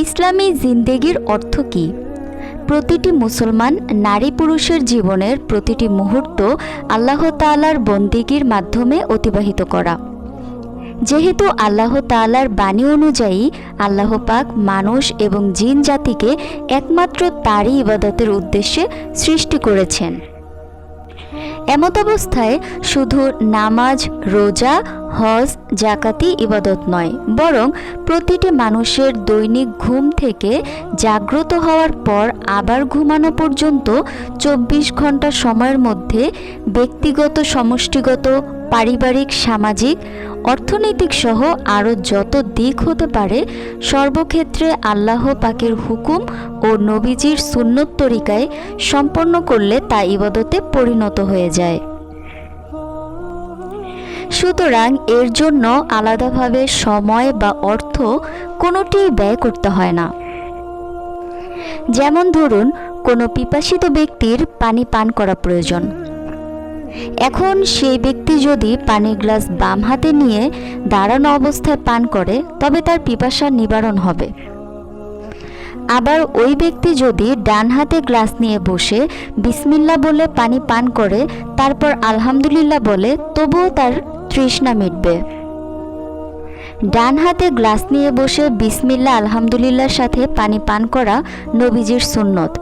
ইসলামী জিন্দেগির অর্থ কী? প্রতিটি মুসলমান নারী পুরুষের জীবনের প্রতিটি মুহূর্ত আল্লাহ তাআলার বন্দিগির মাধ্যমে অতিবাহিত করা। যেহেতু আল্লাহ তাআলার বাণী অনুযায়ী আল্লাহ পাক মানুষ এবং জিন জাতিকে একমাত্র তারই ইবাদতের উদ্দেশ্যে সৃষ্টি করেছেন। এমত অবস্থায় শুধু নামাজ, রোজা, হজ, জাকাতি, ইবাদত নয়, বরং প্রতিটি মানুষের দৈনিক ঘুম থেকে জাগ্রত হওয়ার পর আবার ঘুমানো পর্যন্ত চব্বিশ ঘণ্টা সময়ের মধ্যে ব্যক্তিগত সমষ্টিগত পারিবারিক, সামাজিক, অর্থনৈতিক সহ আরও যত দিক হতে পারে, সর্বক্ষেত্রে আল্লাহ পাকের হুকুম ও নবীজির সুন্নত তরিকায় সম্পন্ন করলে তা ইবাদতে পরিণত হয়ে যায়। সুতরাং এর জন্য আলাদাভাবে সময় বা অর্থ কোনোটিই ব্যয় করতে হয় না। যেমন ধরুন, কোনো পিপাসিত ব্যক্তির পানি পান করা প্রয়োজন। এখন সেই ব্যক্তি যদি পানির গ্লাস বাম হাতে নিয়ে দাঁড়ানো অবস্থায় পান করে, তবে তার পিপাসা নিবারণ হবে। আবার ওই ব্যক্তি যদি ডান হাতে গ্লাস নিয়ে বসে বিসমিল্লা বলে পানি পান করে, তারপর আলহামদুলিল্লাহ বলে, তবুও তার তৃষ্ণা মিটবে। ডান হাতে গ্লাস নিয়ে বসে বিসমিল্লা আলহামদুলিল্লাহর সাথে পানি পান করা নবীজির সুন্নত।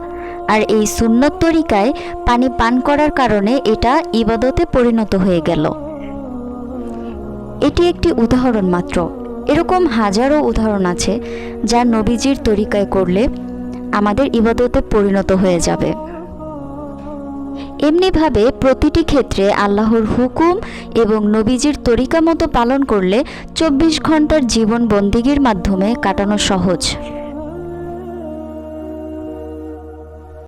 আর এই সুন্নত তরিকায় পানি পান করার কারণে এটা ইবাদতে পরিণত হয়ে গেল। এটি একটি উদাহরণ মাত্র। এরকম হাজারো উদাহরণ আছে যা নবীজির তরিকায় করলে আমাদের ইবাদতে পরিণত হয়ে যাবে। এমনিভাবে প্রতিটি ক্ষেত্রে আল্লাহর হুকুম এবং নবীজির তরিকা মতো পালন করলে চব্বিশ ঘণ্টার জীবন বন্দিগির মাধ্যমে কাটানো সহজ।